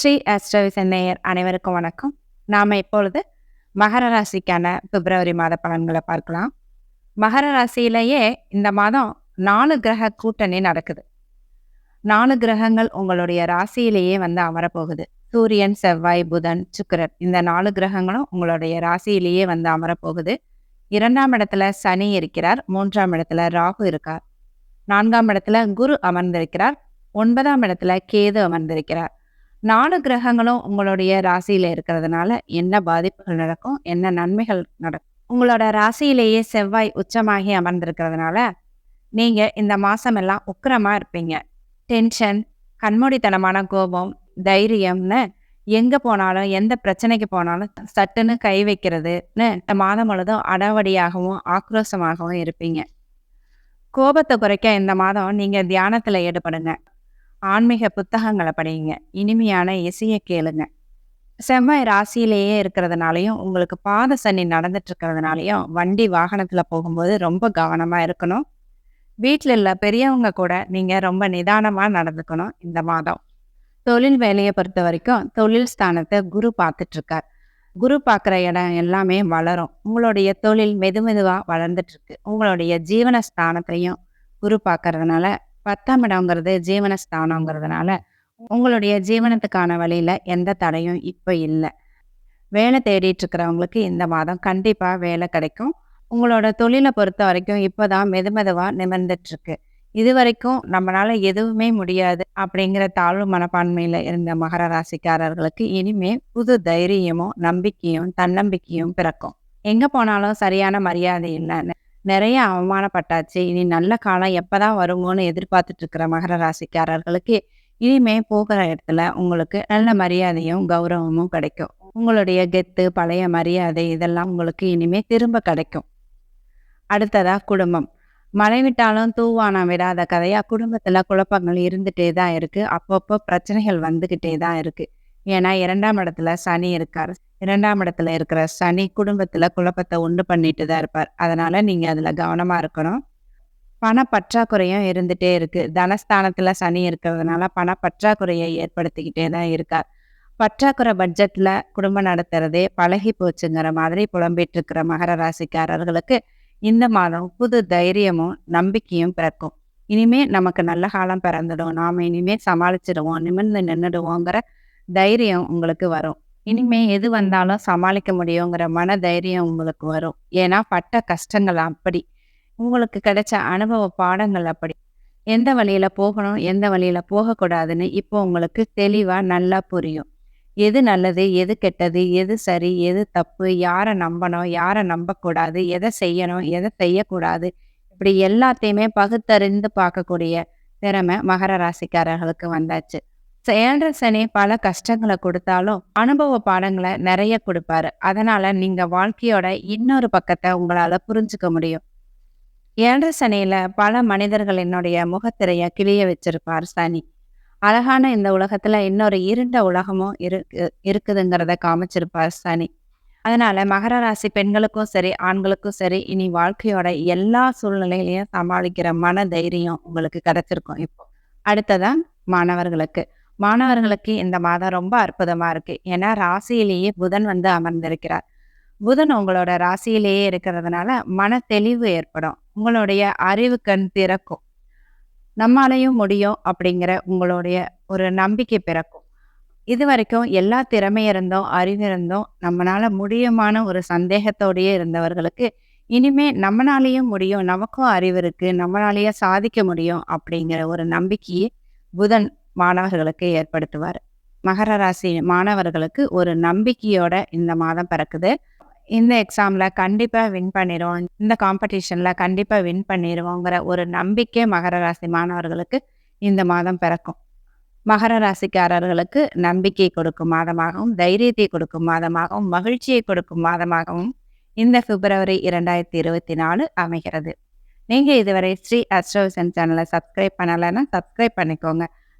ஸ்ரீ ஆஸ்ட்ரோவிசன் நேயர் அனைவருக்கும் வணக்கம். நாம இப்பொழுது மகர ராசிக்கான பிப்ரவரி மாத பலன்களை பார்க்கலாம். மகர ராசியிலேயே இந்த மாதம் நாலு கிரக கூட்டணி நடக்குது. நாலு கிரகங்கள் உங்களுடைய ராசியிலேயே வந்து அமரப்போகுது. சூரியன் செவ்வாய் புதன் சுக்கிரன் இந்த நாலு கிரகங்களும் உங்களுடைய ராசியிலேயே வந்து அமரப்போகுது. இரண்டாம் இடத்துல சனி இருக்கிறார் மூன்றாம் இடத்துல ராகு இருக்கார். நான்காம் இடத்துல குரு அமர்ந்திருக்கிறார் ஒன்பதாம் இடத்துல கேது அமர்ந்திருக்கிறார். நாலு கிரகங்களும் உங்களுடைய ராசியில இருக்கிறதுனால என்ன பாதிப்புகள் நடக்கும் என்ன நன்மைகள் நடக்கும்? உங்களோட ராசியிலேயே செவ்வாய் உச்சமாகி அமர்ந்திருக்கிறதுனால நீங்க இந்த மாசம் எல்லாம் உக்கிரமா இருப்பீங்க. டென்ஷன் கண்மூடித்தனமான கோபம் தைரியம்னு எங்க போனாலும் எந்த பிரச்சனைக்கு போனாலும் சட்டுன்னு கை வைக்கிறதுன்னு இந்த மாதம் முழுதும் அடாவடியாகவும் ஆக்ரோஷமாகவும் இருப்பீங்க. கோபத்தை குறைக்க இந்த மாதம் நீங்க தியானத்துல ஈடுபடுங்க. ஆன்மீக புத்தகங்களை படிங்க. இனிமையான இசையை கேளுங்க. செவ்வாய் ராசியிலேயே இருக்கிறதுனாலையும் உங்களுக்கு பாத சனி நடந்துட்டு இருக்கிறதுனாலையும் வண்டி வாகனத்துல போகும்போது ரொம்ப கவனமா இருக்கணும். வீட்டில் உள்ள பெரியவங்க கூட நீங்கள் ரொம்ப நிதானமாக நடந்துக்கணும் இந்த மாதம். தொழில் வேலையை பொறுத்த வரைக்கும் தொழில் ஸ்தானத்தை குரு பார்த்துட்ருக்கார் குரு பார்க்குற இடம் எல்லாமே வளரும். உங்களுடைய தொழில் மெது மெதுவாக வளர்ந்துட்டுருக்கு. உங்களுடைய ஜீவன ஸ்தானத்தையும் குரு பார்க்கறதுனால பத்தாம் இடம்ங்கிறது ஜீவன ஸ்தானங்கிறதுனால உங்களுடைய ஜீவனத்துக்கான வழியில எந்த தடையும் இப்போ இல்லை. வேலை தேடிட்டு இருக்கிறவங்களுக்கு இந்த மாதம் கண்டிப்பாக வேலை கிடைக்கும். உங்களோட தொழிலை பொறுத்த வரைக்கும் இப்போதான் மெது மெதுவாக நிமிர்ந்துட்டு இருக்கு இது வரைக்கும் நம்மளால எதுவுமே முடியாது அப்படிங்கிற தாழ்வு மனப்பான்மையில இருந்த மகர ராசிக்காரர்களுக்கு இனிமே புது தைரியமும் நம்பிக்கையும் தன்னம்பிக்கையும் பிறக்கும். எங்க போனாலும் சரியான மரியாதை இல்லைன்னு நிறைய அவமானப்பட்டாச்சு. இனி நல்ல காலம் எப்போதான் வருமோன்னு எதிர்பார்த்துட்டு இருக்கிற மகர ராசிக்காரர்களுக்கு இனிமே போகிற இடத்துல உங்களுக்கு நல்ல மரியாதையும் கௌரவமும் கிடைக்கும். உங்களுடைய கெத்து பழைய மரியாதை இதெல்லாம் உங்களுக்கு இனிமே திரும்ப கிடைக்கும். அடுத்ததா குடும்பம். மழை விட்டாலும் தூவானம் விடாத கதையா குடும்பத்துல குழப்பங்கள் இருந்துட்டே தான் இருக்கு. அப்பப்போ பிரச்சனைகள் வந்துகிட்டே தான் இருக்கு. ஏன்னா இரண்டாம் இடத்துல சனி இருக்காரு. இரண்டாம் இடத்துல இருக்கிற சனி குடும்பத்துல குழப்பத்தை உண்டு பண்ணிட்டு தான் இருப்பார். அதனால நீங்க அதுல கவனமா இருக்கணும். பண பற்றாக்குறையும் இருந்துட்டே இருக்கு. தனஸ்தானத்துல சனி இருக்கிறதுனால பண பற்றாக்குறையை ஏற்படுத்திக்கிட்டே தான் இருக்கார். பற்றாக்குறை பட்ஜெட்ல குடும்பம் நடத்துறதே பழகி போச்சுங்கிற மாதிரி புலம்பிட்டு இருக்கிற மகர ராசிக்காரர்களுக்கு இந்த மாதம் புது தைரியமும் நம்பிக்கையும் பிறக்கும். இனிமே நமக்கு நல்ல காலம் பிறந்துடும். நாம இனிமே சமாளிச்சிடுவோம் நிமிர்ந்து நின்றுடுவோங்கிற தைரியம் உங்களுக்கு வரும். இனிமே எது வந்தாலும் சமாளிக்க முடியுங்கிற மன தைரியம் உங்களுக்கு வரும். ஏன்னா பட்ட கஷ்டங்கள் அப்படி. உங்களுக்கு கிடைச்ச அனுபவ பாடங்கள் அப்படி. எந்த வழியில போகணும் எந்த வழியில போகக்கூடாதுன்னு இப்போ உங்களுக்கு தெளிவா நல்லா புரியும். எது நல்லது எது கெட்டது எது சரி எது தப்பு யாரை நம்பணும் யாரை நம்பக்கூடாது எதை செய்யணும் எதை செய்யக்கூடாது இப்படி எல்லாத்தையுமே பகுத்தறிந்து பார்க்கக்கூடிய திறமை மகர ராசிக்காரர்களுக்கு வந்தாச்சு. ஏழரை பல கஷ்டங்களை கொடுத்தாலும் அனுபவ பாடங்களை நிறைய கொடுப்பாரு. அதனால நீங்க வாழ்க்கையோட இன்னொரு பக்கத்தை உங்களால புரிஞ்சுக்க முடியும். ஏண்டர்சனையில பல மனிதர்கள் என்னுடைய முகத்திரைய கிளிய வச்சிருப்பார் சனி. அழகான இந்த உலகத்துல இன்னொரு இருண்ட உலகமும் இருக்கு இருக்குதுங்கிறத காமிச்சிருப்பார் சனி. அதனால மகர ராசி பெண்களுக்கும் சரி ஆண்களுக்கும் சரி இனி வாழ்க்கையோட எல்லா சூழ்நிலையிலையும் சமாளிக்கிற மன தைரியம் உங்களுக்கு கிடைச்சிருக்கும் இப்போ. அடுத்ததான் மாணவர்களுக்கு. மாணவர்களுக்கு இந்த மாதம் ரொம்ப அற்புதமா இருக்கு. ஏன்னா ராசியிலேயே புதன் வந்து அமர்ந்திருக்கிறார். புதன் உங்களோட ராசியிலேயே இருக்கிறதுனால மன தெளிவு ஏற்படும். உங்களுடைய அறிவு கண் திறக்கும். நம்மாலையும் முடியும் அப்படிங்கிற உங்களுடைய ஒரு நம்பிக்கை பிறக்கும். இது வரைக்கும் எல்லா திறமை இருந்தோம் அறிவு இருந்தோம் நம்மளால முடியுமான ஒரு சந்தேகத்தோடயே இருந்தவர்களுக்கு இனிமே நம்மளாலேயும் முடியும் நமக்கும் அறிவு இருக்கு நம்மளாலேயே சாதிக்க முடியும் அப்படிங்கிற ஒரு நம்பிக்கையை புதன் மாணவர்களுக்கு ஏற்படுத்துவார். மகர ராசி மாணவர்களுக்கு ஒரு நம்பிக்கையோட இந்த மாதம் பிறக்குது. இந்த எக்ஸாம்ல கண்டிப்பா வின் பண்ணிடுவோம் இந்த காம்படிஷன்ல கண்டிப்பா வின் பண்ணிடுவோங்கிற ஒரு நம்பிக்கை மகர ராசி மாணவர்களுக்கு இந்த மாதம் பிறக்கும். மகர ராசிக்காரர்களுக்கு நம்பிக்கை கொடுக்கும் மாதமாகவும் தைரியத்தை கொடுக்கும் மாதமாகவும் மகிழ்ச்சியை கொடுக்கும் மாதமாகவும் இந்த பிப்ரவரி இரண்டாயிரத்தி இருபத்தி நாலு அமைகிறது. நீங்கள் இதுவரை ஸ்ரீ அஸ்ட்ரோவிசன் சேனலை சப்ஸ்கிரைப் பண்ணலைன்னா சப்ஸ்கிரைப் பண்ணிக்கோங்க.